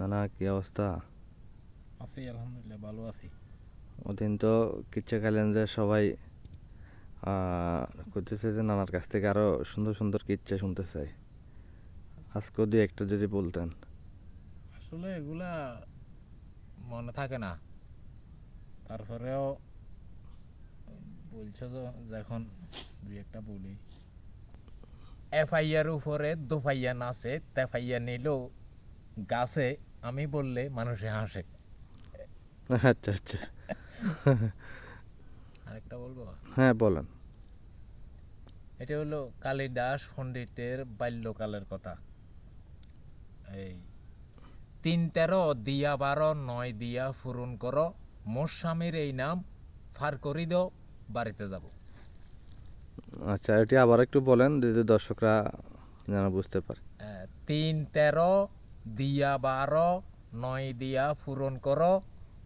না না কি অবস্থা? আছি আলহামদুলিল্লাহ ভালো আছি। ওদিন তো কিচ্ছে খাইলেন যে সবাই। করতেছে যে নানার কাছ থেকে আরও সুন্দর সুন্দর কিচ্ছে শুনতে চাই। আজকেও দুই একটা যদি বলতেন। আসলে এগুলা মনে থাকে না। তারপরেও বলছো তো যখন দুই একটা বলি। এফআইআর উপরে দুফাইয়া নাচে তেফাইয়া নিল গাছে আমি বললে মানুষে হাসে। আচ্ছা আচ্ছা। আরেকটা বলব? হ্যাঁ বলেন। এটা হলো কালিদাস পণ্ডিতের বাল্যকালের কথা। এই তিন তেরো দিয়া বারো নয় দিয়া পূরণ করো মোর স্বামীর এই নাম ফার করি দাও বাড়িতে যাব। আচ্ছা এটি আবার একটু বলেন যদি দর্শকরা যেন বুঝতে পারে। তিন তেরো দিয়া বারো নয় দিয়া পূরণ করো।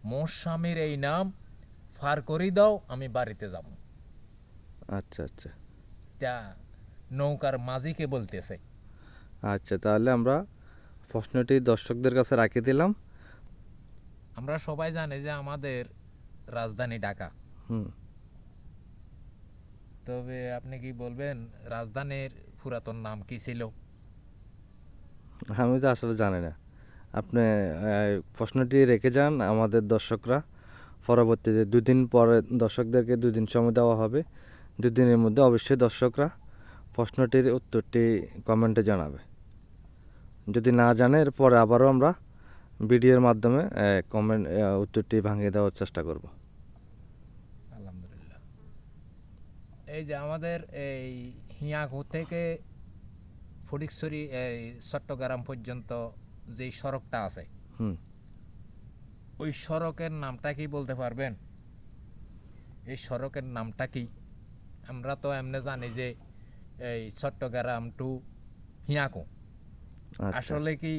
মোর স্বামীর এই নাম ফার করি দাও আমি বাড়িতে যাব। আচ্ছা আচ্ছা। তা নৌকার মাঝিকে বলতেছে? আচ্ছা তাহলে আমরা প্রশ্নটি দর্শকদের কাছে রাখি দিলাম। আমরা সবাই জানি যে আমাদের রাজধানী ঢাকা। হুম। তবে আপনি কি বলবেন রাজধানীর পুরাতন নাম কি ছিল? আমি তো আসলে জানি না। আপনি প্রশ্নটি রেখে যান আমাদের দর্শকরা। পরবর্তীতে দুদিন পরে দর্শকদেরকে দুদিন সময় দেওয়া হবে। দুদিনের মধ্যে অবশ্যই দর্শকরা প্রশ্নটির উত্তরটি কমেন্টে জানাবে। যদি না জানে, এরপরে আবারও আমরা ভিডিওর মাধ্যমে কমেন্ট উত্তরটি ভাঙিয়ে দেওয়ার চেষ্টা করব। আলহামদুলিল্লাহ। এই যে আমাদের এই হিয়াঘু থেকে ফটিকছড়ি এই চট্টগ্রাম পর্যন্ত যেই সড়কটা আছে ওই সড়কের নামটা কি বলতে পারবেন? এই সড়কের নামটা কি? আমরা তো এমনি জানি যে এই চট্টগ্রাম টু হিয়াকু। আচ্ছা। আসলে কি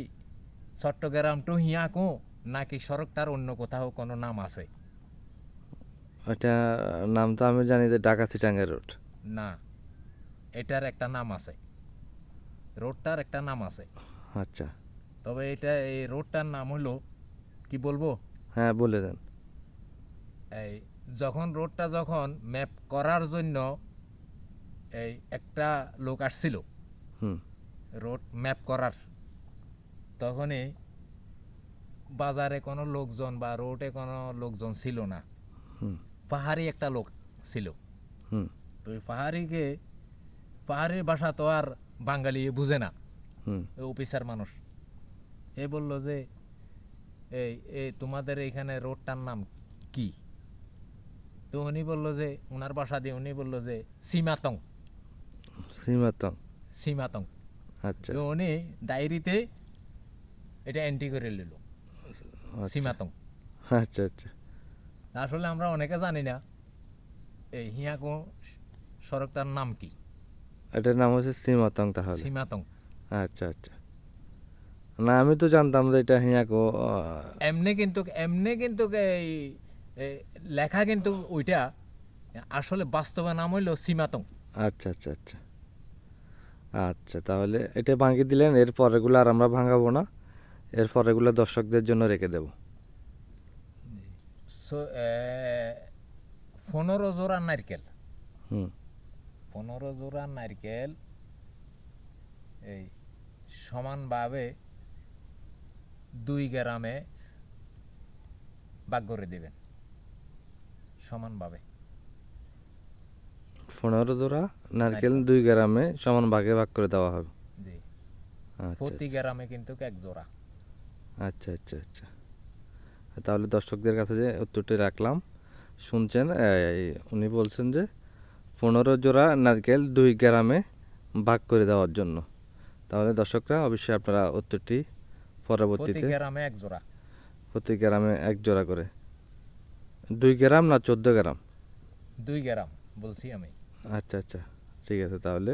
চট্টগ্রাম টু হিয়াকু নাকি সড়কটার অন্য কোথাও কোনো নাম আছে? এটা নাম তো আমি জানি যে ঢাকা সিটাঙ্গের রোড। না এটার একটা নাম আছে। রোডটার একটা নাম আছে। আচ্ছা। তবে এটা এই রোডটার নাম হলো কি বলব? হ্যাঁ বলে দেন। এই যখন রোডটা যখন ম্যাপ করার জন্য এই একটা লোক আসছিল হুম। রোড ম্যাপ করার তখনই বাজারে কোনো লোকজন বা রোডে কোনো লোকজন ছিল না। হুম। পাহাড়ি একটা লোক ছিল। হুম। তো ওই পাহাড়িকে পাহাড়ির ভাষা তো আর বাঙালি বুঝে না। অফিসার মানুষ। এ বলল যে এই এই তোমাদের এইখানে রোডটার নাম কি? তো উনি বলল যে ওনার বাসা দিয়ে উনি বলল যে সীমাতং। সীমাতং। সীমাতং। আচ্ছা। তো উনি ডায়েরিতে এটা এন্ট্রি করে নিল। আচ্ছা। সীমাতং। আচ্ছা আচ্ছা। আসলে আমরা অনেকে জানি না এই হিয়াকো সড়কটার নাম কি? এটার নাম হচ্ছে সীমাতং তাহলে। সীমাতং। আচ্ছা আচ্ছা। না আমি তো জানতাম যে এটা হিয়াকো এমনি কিন্তু এমনি কিন্তু এই লেখা কিন্তু ওইটা আসলে বাস্তবে নাম হইল সীমাতং। আচ্ছা আচ্ছা আচ্ছা। আচ্ছা তাহলে এটা ভাঙিয়ে দিলেন এর পরেগুলো আর আমরা ভাঙাবো না। এর পরেগুলো দর্শকদের জন্য রেখে দেব। সো পনেরো জোড়া নারকেল। হুম। পনেরো জোড়া নারকেল এই সমানভাবে দুই গ্রামে ভাগ করে দেবেন। সমানভাবে। পনেরো জোড়া নারকেল। দুই গ্রামে সমান ভাগে ভাগ করে দেওয়া হবে। জি। আচ্ছা প্রতি গ্রামে কিন্তু এক জোড়া। আচ্ছা আচ্ছা আচ্ছা। তাহলে দর্শকদের কাছে যে উত্তরটি রাখলাম শুনছেন উনি বলছেন যে পনেরো জোড়া নারকেল দুই গ্রামে ভাগ করে দেওয়ার জন্য। তাহলে দর্শকরা অবশ্যই আপনারা উত্তরটি পরবর্তীতে গ্রামে এক জোড়া। প্রতি গ্রামে এক জোড়া করে। দুই গ্রাম না চোদ্দ গ্রাম? দুই গ্রাম বলছি আমি। আচ্ছা আচ্ছা ঠিক আছে তাহলে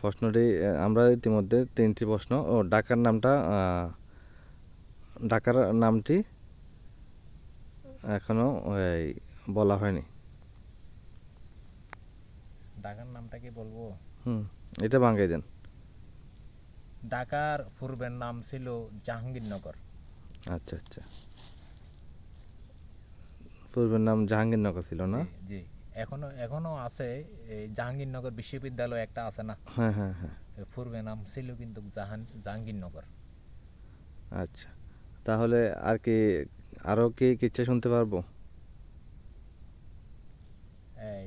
প্রশ্নটি আমরা ইতিমধ্যে তিনটি প্রশ্ন ও ডাকার নামটা ডাকার নামটি এখনও বলা হয়নি। ঢাকার নামটা কি বলব? হুম এটা ভাঙাই দেন। ঢাকার পূর্বের নাম ছিল জাহাঙ্গীরনগর। আচ্ছা আচ্ছা। পূর্বের নাম জাহাঙ্গীরনগর ছিল না? জি, এখনও এখনও আছে এই জাহাঙ্গীরনগর বিশ্ববিদ্যালয় একটা আছে না? হ্যাঁ হ্যাঁ হ্যাঁ। পূর্বের নাম ছিল কিন্তু জাহান জাহাঙ্গীরনগর। আচ্ছা। তাহলে আর কি আরও কি কিচ্ছা শুনতে পারব? এই